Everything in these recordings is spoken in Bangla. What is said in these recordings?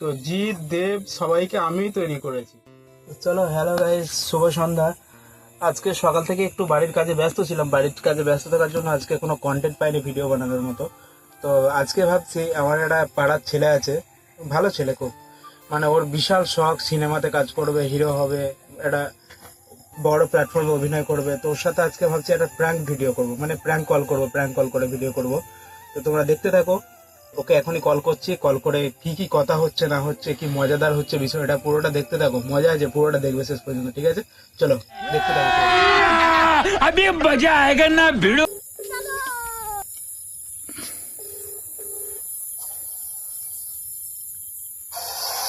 তো জিৎ, দেব সবাইকে আমিই তৈরি করেছি। চলো হ্যালো গাইস শুভ সন্ধ্যা। আজকে সকাল থেকে একটু বাড়ির কাজে ব্যস্ত ছিলাম। বাড়ির কাজে ব্যস্ত থাকার জন্য আজকে কোনো কন্টেন্ট পাইনি ভিডিও বানানোর মতো। তো আজকে ভাবছি, আমার একটা পাড়ার ছেলে আছে। ভালো ছেলে খুব। মানে ওর বিশাল শখ, সিনেমাতে কাজ করবে হিরো হবে, একটা বড় প্ল্যাটফর্মে অভিনয় করবে। তো ওর সাথে আজকে ভাবছি একটা প্র্যাঙ্ক ভিডিও করব। মানে প্র্যাঙ্ক কল করব প্র্যাঙ্ক কল করে ভিডিও করব। তো তোমরা দেখতে থাকো। ওকে এখনই কল করছি। কল করে কি কি কথা হচ্ছে না হচ্ছে কি মজাদার হচ্ছে বিষয়টা পুরোটা দেখতে থাকো। মজা আছে পুরোটা দেখবে শেষ পর্যন্ত ঠিক আছে? চলো দেখতে থাকো।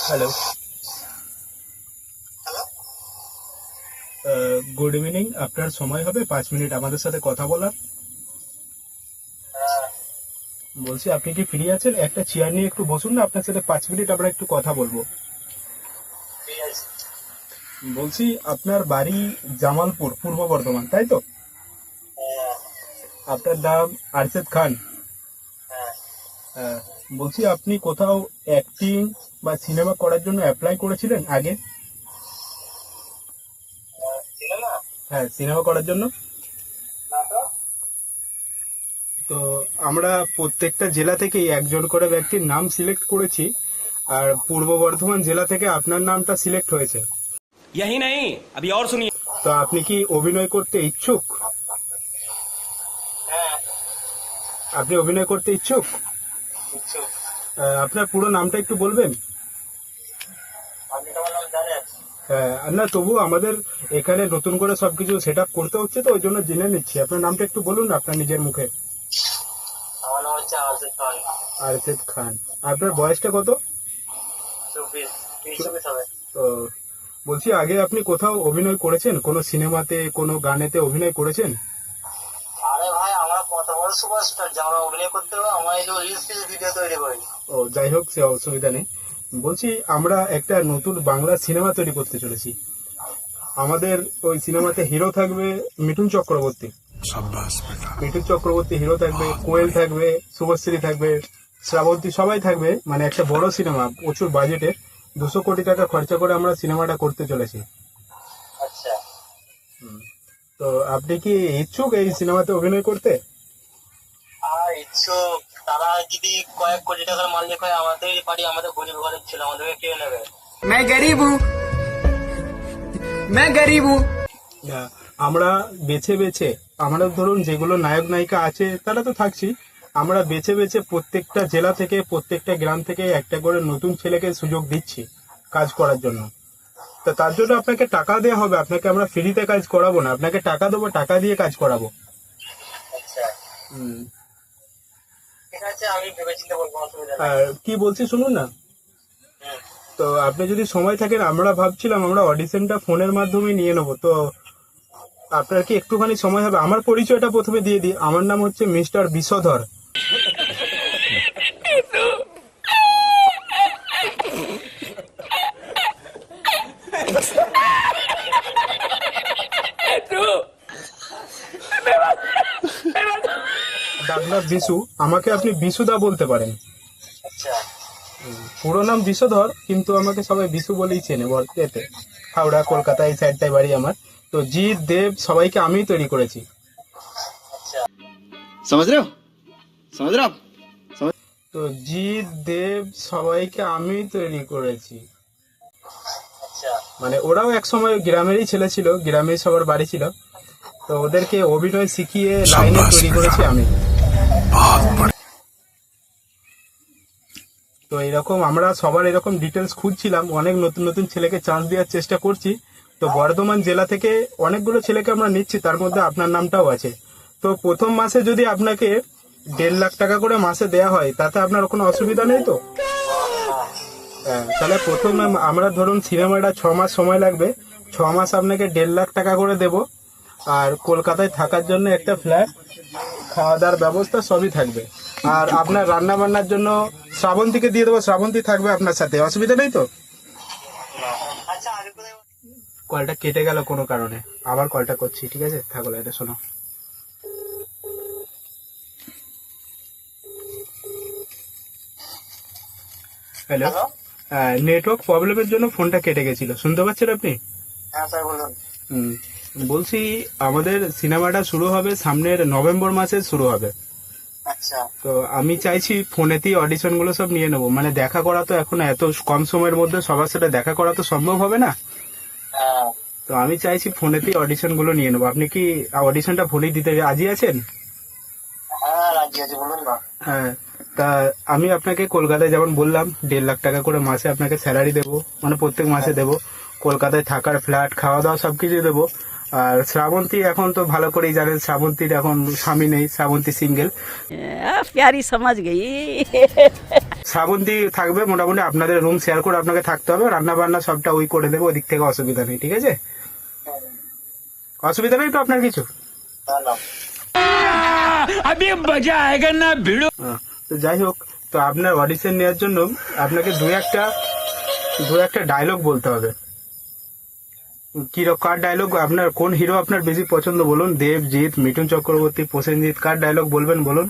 হ্যালো গুড ইভিনিং আপনার সময় হবে পাঁচ মিনিট আমাদের সাথে কথা বলার। বলছি আপনি কি ফ্রি আছেন? একটা চেয়ার নিয়ে একটু বসুন না আপনার সাথে পাঁচ মিনিট আমরা একটু কথা বলব। বলছি আপনার বাড়ি জামালপুর পূর্ব বর্ধমান তাই তো? আপনার নাম আরশেদ খান? হ্যাঁ, বলছি আপনি কোথাও অ্যাক্টিং বা সিনেমা করার জন্য অ্যাপ্লাই করেছিলেন আগে? হ্যাঁ সিনেমা করার জন্য? তো আমরা প্রত্যেকটা জেলা থেকেই একজন করে ব্যক্তির নাম সিলেক্ট করেছি আর পূর্ব বর্ধমান জেলা থেকে আপনার নামটা সিলেক্ট হয়েছে यही नहीं अभी और सुनिए তো আপনি কি অভিনয় করতে ইচ্ছুক আপনি অভিনয় করতে ইচ্ছুক আহ, আপনার পুরো নামটা একটু বলবেন হ্যাঁ আর না তবু আমাদের এখানে নতুন করে সবকিছু সেট আপ করতে হচ্ছে তো ওই জন্য জেনে নিচ্ছি আপনার নামটা একটু বলুন না আপনার নিজের মুখে আমার নাম হচ্ছে আরজিদ খান। আপনার বয়সটা কত? চব্বিশ চব্বিশ হবে। তো বলছি আগে আপনি কোথাও অভিনয় করেছেন? কোনো সিনেমাতে কোনো গানেতে অভিনয় করেছেন? আরে ভাই আমরা কত বড় সুপারস্টার যে আমরা অভিনয় করতে হবে আমরা এই রিলস ভিডিও তৈরি করি। ও যাই হোক সে অসুবিধা নেই। বলছি আমরা একটা নতুন বাংলা সিনেমা তৈরি করতে চলেছি। আমাদের ওই সিনেমাতে হিরো থাকবে মিঠুন চক্রবর্তী। মিঠুন চক্রবর্তী হিরো থাকবে কোয়েল থাকবে শুভশ্রী থাকবে শ্রাবন্তী সবাই থাকবে মানে একটা বড় সিনেমা প্রচুর বাজেটে দুশো কোটি টাকা খরচা করে আমরা সিনেমাটা করতে চলেছি আচ্ছা তো আপনি কি ইচ্ছুক এই সিনেমাতে অভিনয় করতে আর ইচ্ছুক তারা যদি কয়েক কোটি টাকার মালিক হয় আমাদের বাড়ি আমাদের গরিব ঘরের ছিল আমাদেরকে কে নেবে मैं गरीब हूँ मैं गरीब हूँ না, আমরা বেছে বেছে আমরা ধরুন যেগুলো নায়ক নায়িকা আছে তারা তো থাকছি। আমরা বেছে বেছে প্রত্যেকটা জেলা থেকে প্রত্যেকটা গ্রাম থেকে একটা করে নতুন ছেলেকে সুযোগ দিচ্ছি কাজ করার জন্য। তা তার জন্য আপনাকে টাকা দেওয়া হবে। আপনাকে আমরা ফ্রিতে কাজ করাবো না। আপনাকে টাকা দেবো টাকা দিয়ে কাজ করাবো। আচ্ছা। আর কি বলছি শুনুন না? তো আপনি যদি সময় থাকেন আমরা ভাবছিলাম আমরা অডিশনটা ফোনের মাধ্যমে নিয়ে নেব। তো আপনার কি একটুখানি সময় হবে? আমার পরিচয়টা প্রথমে দিয়ে দিই। আমার নাম হচ্ছে মিস্টার বিষধর ডাক্তার বিশু আমাকে আপনি বিশুদা বলতে পারেন। আচ্ছা। পুরো নাম বিষধর কিন্তু আমাকে সবাই বিশু বলেই চেনে বল এতে হাওড়া কলকাতা এই সাইডটাই বাড়ি আমার। তো জিৎ দেব সবাইকে আমি তৈরি করেছি। তো জিৎ দেব সবাইকে আমি তৈরি করেছি। মানে ওরাও এক সময় গ্রামেরই ছেলে ছিল গ্রামেই সবার বাড়ি ছিল। তো ওদেরকে অভিনয় শিখিয়ে লাইনে তৈরি করেছি আমি। তো এরকম আমরা সবার এরকম ডিটেলস খুঁজছিলাম। অনেক নতুন নতুন ছেলেকে চান্স দেওয়ার চেষ্টা করছি। তো বর্ধমান জেলা থেকে অনেকগুলো ছেলেকে আমরা নিচ্ছি তার মধ্যে আপনার নামটাও আছে। তো প্রথম মাসে যদি আপনাকে দেড় লাখ টাকা করে মাসে দেয়া হয় তাতে আপনার কোনো অসুবিধা নেই তো? হ্যাঁ, তাহলে প্রথম আমরা ধরুন সিনেমাটা ছ মাস সময় লাগবে। ছ মাস আপনাকে দেড় লাখ টাকা করে দেব। আর কলকাতায় থাকার জন্য একটা ফ্ল্যাট খাওয়া দাওয়ার ব্যবস্থা সবই থাকবে। আর আপনার রান্না বান্নার জন্য শ্রাবন্তীকে দিয়ে দেবো শ্রাবন্তী থাকবে আপনার সাথে। অসুবিধা নেই তো? আচ্ছা কলটা কেটে গেল কোনো কারণে। আবার কলটা করছি ঠিক আছে? থাকো এটা শোনো। হ্যালো নেটওয়ার্ক প্রবলেমের জন্য ফোনটা কেটে গেছিল। শুনতে পাচ্ছেন আপনি? হ্যাঁ বলুন। হুম, বলছি আমাদের সিনেমাটা শুরু হবে সামনের নভেম্বর মাসে শুরু হবে। তো আমি চাইছি ফোনেতেই অডিশনগুলো সব নিয়ে নেব। মানে দেখা করা তো এখন এত কম সময়ের মধ্যে সবার সাথে দেখা করা তো সম্ভব হবে না? হ্যাঁ। তো আমি চাইছি ফোনেতেই অডিশনগুলো নিয়ে নেব। আপনি কি অডিশনটা ফোনেই দিতে রাজি আছেন? হ্যাঁ হ্যাঁ তা আমি আপনাকে কলকাতায় যেমন বললাম দেড় লাখ টাকা করে মাসে আপনাকে স্যালারি দেবো মানে প্রত্যেক মাসে দেবো। কলকাতায় থাকার ফ্ল্যাট খাওয়া দাওয়া সবকিছু দেবো। আর শ্রাবন্তী এখন তো ভালো করেই জানেন শ্রাবন্তীর এখন স্বামী নেই শ্রাবন্তী সিঙ্গেল সমাজ গেই। শ্রাবন্তী থাকবে মোটামুটি আপনাদের রুম শেয়ার করে আপনাকে থাকতে হবে রান্না বান্না সবটা ওই করে দেবে ওদিক থেকে অসুবিধা নেই ঠিক আছে? অসুবিধা নেই তো আপনার কিছু? তো যাই হোক তো আপনার অডিশন নেওয়ার জন্য আপনাকে দু একটা দু একটা ডায়লগ বলতে হবে। কি রকম কার ডায়লগ আপনার কোন হিরো আপনার বেশি পছন্দ বলুন? দেবজিৎ মিঠুন চক্রবর্তী প্রসেনজিৎ কার ডায়লগ বলবেন বলুন?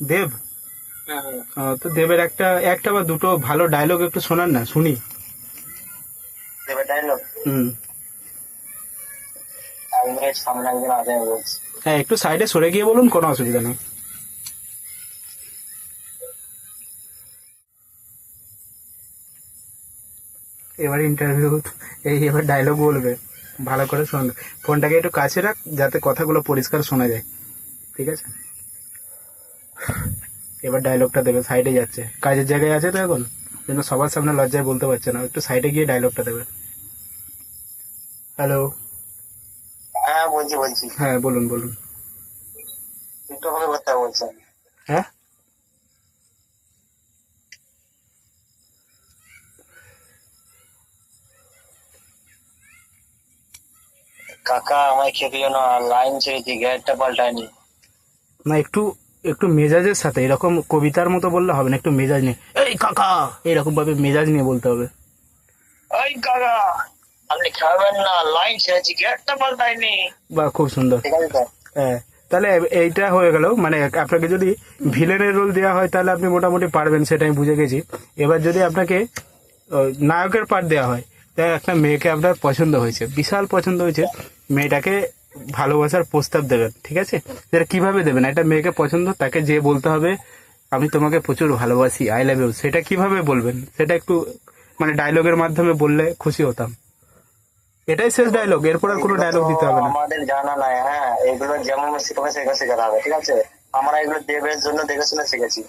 দেব। আহ, তো দেবের একটা একটা বা দুটো ভালো ডায়লগ একটু শোনান না শুনি। দেবে ডায়লগ হুম। হ্যাঁ একটু সাইডে সরে গিয়ে বলুন কোনো অসুবিধা নেই। এবার ইন্টারভিউ এই এবার ডায়লগ বলবে। ভালো করে শোন ফোনটাকে একটু কাছে রাখ যাতে কথাগুলো পরিষ্কার শোনা যায়। ঠিক আছে? এবার ডায়লগটা দেবে সাইডে যাচ্ছে। কাজের জায়গায় আছে তো এখন? জন্য সবার সামনে লজ্জায় বলতে পারছে না। একটু সাইডে গিয়ে ডায়লগটা দেবে। হ্যালো হ্যাঁ বলছি বলছি। হ্যাঁ বলুন বলুন। একটু ভাবে কথা বলছেন। হ্যাঁ? কাকা আমায় খেপিও না লাইন ছেড়েছি গ্যাসটা পাল্টায়নি। না একটু একটু মেজাজের সাথে এরকম কবিতার মতো বললে হবে না একটু মেজাজ নিয়ে। এই কাকা এরকম ভাবে মেজাজ নিয়ে বলতে হবে। ওই কাকা আপনি খাবেন না লাইন ছেড়েছি গ্যাসটা পাল্টায়নি। বা খুব সুন্দর। হ্যাঁ তাহলে এইটা হয়ে গেল। মানে আপনাকে যদি ভিলেনের রোল দেওয়া হয় তাহলে আপনি মোটামুটি পারবেন সেটা আমি বুঝে গেছি। এবার যদি আপনাকে নায়কের পার্ট দেওয়া হয় তাই একটা মেয়েকে আপনার পছন্দ হয়েছে। বিশাল পছন্দ হয়েছে। মেয়েটাকে ভালোবাসার প্রস্তাব দেবেন, ঠিক আছে? সেটা কীভাবে দেবেন? একটা মেয়েকে পছন্দ, তাকে যে বলতে হবে, আমি তোমাকে প্রচুর ভালোবাসি আই লাভ ইউ সেটা কীভাবে বলবেন? সেটা একটু মানে ডায়লগের মাধ্যমে বললে খুশি হতাম। এটাই শেষ ডায়লগ এরপর আর কোনো ডায়লগ দিতে হবে না। আমাদের জানা নাই হ্যাঁ। এগুলো যেমন শিখাবে সেগুলো শেখাতে হবে, ঠিক আছে? আমরা এগুলো দেবের জন্য দেখে শুনে শিখেছি।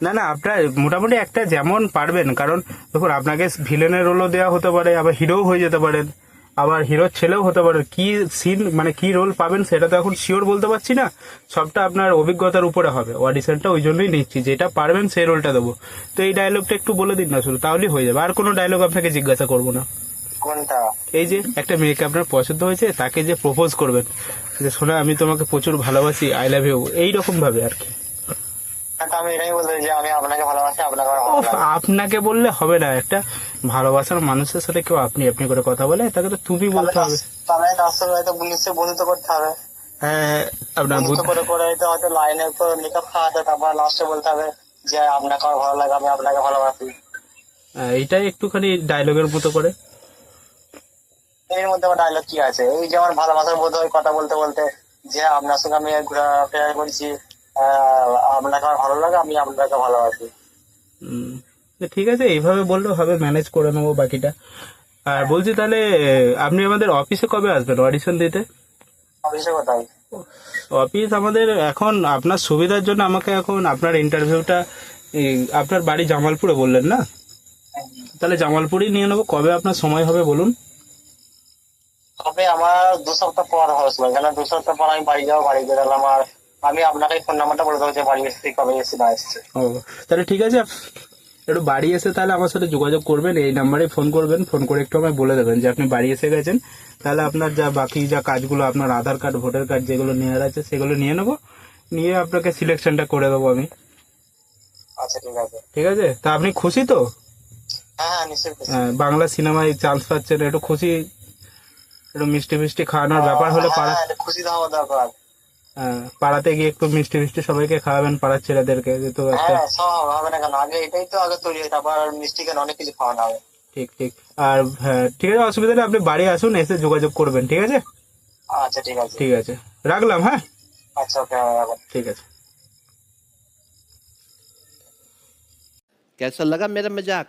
না না আপনার মোটামুটি একটা যেমন পারবেন কারণ দেখুন আপনাকে ভিলেনের রোলও দেওয়া হতে পারে আবার হিরোও হয়ে যেতে পারেন আবার হিরোর ছেলেও হতে পারে। কি সিন মানে কি রোল পাবেন সেটা তো এখন শিওর বলতে পারছি না সবটা আপনার অভিজ্ঞতার উপরে হবে অডিশনটা ওই জন্যই নিচ্ছি যেটা পারবেন সেই রোলটা দেবো। তো এই ডায়লগটা একটু বলে দিন না শুধু তাহলেই হয়ে যাবে আর কোনো ডায়লগ আপনাকে জিজ্ঞাসা করব না। কোনটা? এই যে একটা মেয়েকে আপনার পছন্দ হয়েছে তাকে যে প্রপোজ করবেন যে শোনা আমি তোমাকে প্রচুর ভালোবাসি আই লাভ ইউ এইরকম ভাবে আর কি। আমি এটাই বলতে যে আমি আপনাকে ভালোবাসি আপনাকে আমার ভালো লাগে। আপনাকে বললে হবে না। একটা ভালোবাসার মানুষের সাথে কেউ আপনি আপনি করে কথা বলে তাকে তো তুমি বলতে হবে। তাহলে তার সঙ্গে হয়তো বন্ধুত্ব করতে হবে। হ্যাঁ আপনার বন্ধুত্ব বুদ্ধ- করে করে হয়তো হয়তো লাইনে তো মেকআপ খাওয়াতে তারপর লাস্টে বলতে হবে যে আপনাকে আমার ভালো লাগে আমি আপনাকে ভালোবাসি। হ্যাঁ, এইটাই একটুখানি ডায়লগের মতো করে। এর মধ্যে আমার ডায়লগ কি আছে? এই যে আমার ভালোবাসার বোধ হয় কথা বলতে বলতে যে আপনার সঙ্গে আমি ঘোরাফেরা করছি আপনাকে আমার ভালো লাগে আমি আপনাকে ভালোবাসি। ঠিক আছে এইভাবে বললেও হবে ম্যানেজ করে নেব বাকিটা। আর বলছি তাহলে আপনি আমাদের অফিসে কবে আসবেন অডিশন দিতে? অফিসে কোথায়? অফিস আমাদের এখন আপনার সুবিধার জন্য আমাকে এখন আপনার ইন্টারভিউটা আপনার বাড়ি জামালপুরে বললেন না? তাহলে জামালপুরেই নিয়ে নেব কবে আপনার সময় হবে বলুন? তবে আমার দু সপ্তাহ পর হবে কেন? দু সপ্তাহ পর আমি বাড়ি যাব বাড়ি গেলে আমার আমি আপনাকে ফোন নাম্বারটা বলে দেবো যে বাড়ি এসেছি কবে এসেছি না এসেছি। ও তাহলে ঠিক আছে একটু বাড়ি এসে তাহলে আমার সাথে যোগাযোগ করবেন এই নাম্বারে ফোন করবেন ফোন করে একটু আমায় বলে দেবেন যে আপনি বাড়ি এসে গেছেন তাহলে আপনার যা বাকি যা কাজগুলো আপনার আধার কার্ড ভোটার কার্ড যেগুলো নেওয়ার আছে সেগুলো নিয়ে নেব নিয়ে আপনাকে সিলেকশনটা করে দেবো আমি। আচ্ছা ঠিক আছে। ঠিক আছে? তা আপনি খুশি তো? হ্যাঁ হ্যাঁ হ্যাঁ, বাংলা সিনেমায় চান্স পাচ্ছেন একটু খুশি একটু মিষ্টি মিষ্টি খাওয়ানোর ব্যাপার হলে পাড়া হ্যাঁ, খুশি হওয়া দরকার। পাড়াতে গিয়ে একটু মিষ্টি মিষ্টি সবাইকে খাওয়াবেন পাড়ার ছেলেদেরকে যেহেতু একটা হ্যাঁ সব হবে না কেন আগে এটাই তো আগে তৈরি হয় তারপর মিষ্টি কেন অনেক কিছু খাওয়ানো হবে ঠিক ঠিক আর হ্যাঁ ঠিক আছে অসুবিধা নেই আপনি বাড়ি আসুন এসে যোগাযোগ করবেন ঠিক আছে আচ্ছা ঠিক আছে ঠিক আছে রাখলাম হ্যাঁ আচ্ছা ওকে ঠিক আছে कैसा लगा मेरा मजाक